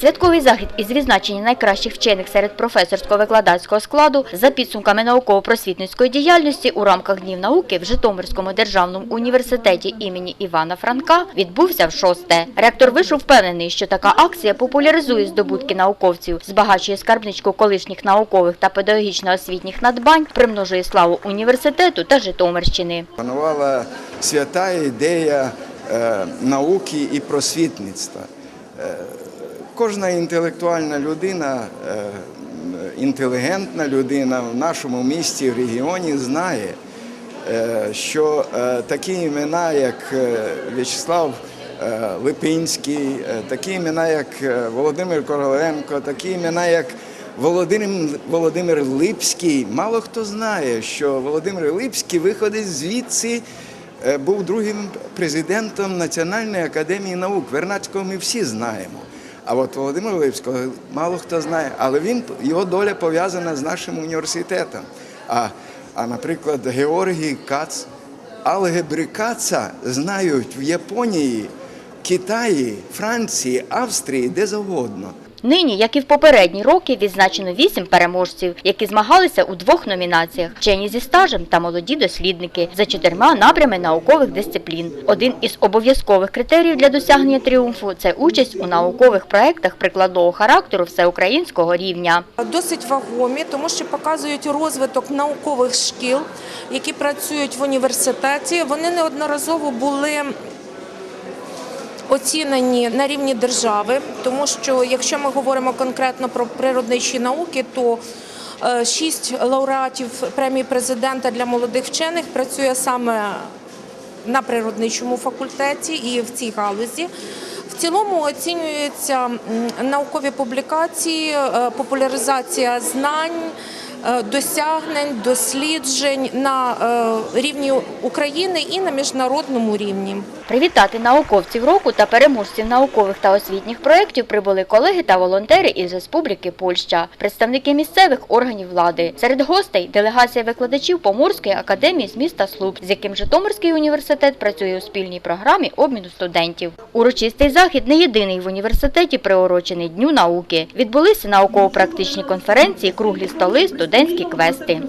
Святковий захід із відзначення найкращих вчених серед професорсько-викладацького складу за підсумками науково-просвітницької діяльності у рамках Днів науки в Житомирському державному університеті імені Івана Франка відбувся в шосте. Ректор вишу впевнений, що така акція популяризує здобутки науковців, збагачує скарбничку колишніх наукових та педагогічно-освітніх надбань, примножує славу університету та Житомирщини. Панувала свята ідея е, науки і просвітництва. Кожна інтелектуальна людина, е, інтелігентна людина в нашому місті, в регіоні знає, е, що е, такі імена, як В'ячеслав Липинський, такі імена, як Володимир Короленко, такі імена, як Володимир, Володимир Липський. Мало хто знає, що Володимир Липський виходить звідси, був другим президентом Національної академії наук. Вернадського ми всі знаємо. А от Володимира Липського мало хто знає, але він його доля пов'язана з нашим університетом. А, а наприклад, Георгій Кац, алгебри Каца знають в Японії, Китаї, Франції, Австрії, де завгодно. Нині, як і в попередні роки, відзначено вісім переможців, які змагалися у двох номінаціях: вчені зі стажем та молоді дослідники за чотирма напрями наукових дисциплін. Один із обов'язкових критеріїв для досягнення тріумфу це участь у наукових проєктах прикладного характеру всеукраїнського рівня. Досить вагомі, тому що показують розвиток наукових шкіл, які працюють в університеті. Вони неодноразово були оцінені на рівні держави, тому що якщо ми говоримо конкретно про природничі науки, то е, шість лауреатів премії президента для молодих вчених працює саме на природничому факультеті і в цій галузі. В цілому оцінюються наукові публікації, е, популяризація знань, досягнень, досліджень на е, рівні України і на міжнародному рівні. Привітати науковців року та переможців наукових та освітніх проєктів прибули колеги та волонтери із Республіки Польща, представники місцевих органів влади. Серед гостей делегація викладачів Поморської академії з міста Слуп, з яким Житомирський університет працює у спільній програмі обміну студентів. Урочистий захід не єдиний в університеті, приурочений Дню науки. Відбулися науково-практичні конференції, круглі столи, студентські квести.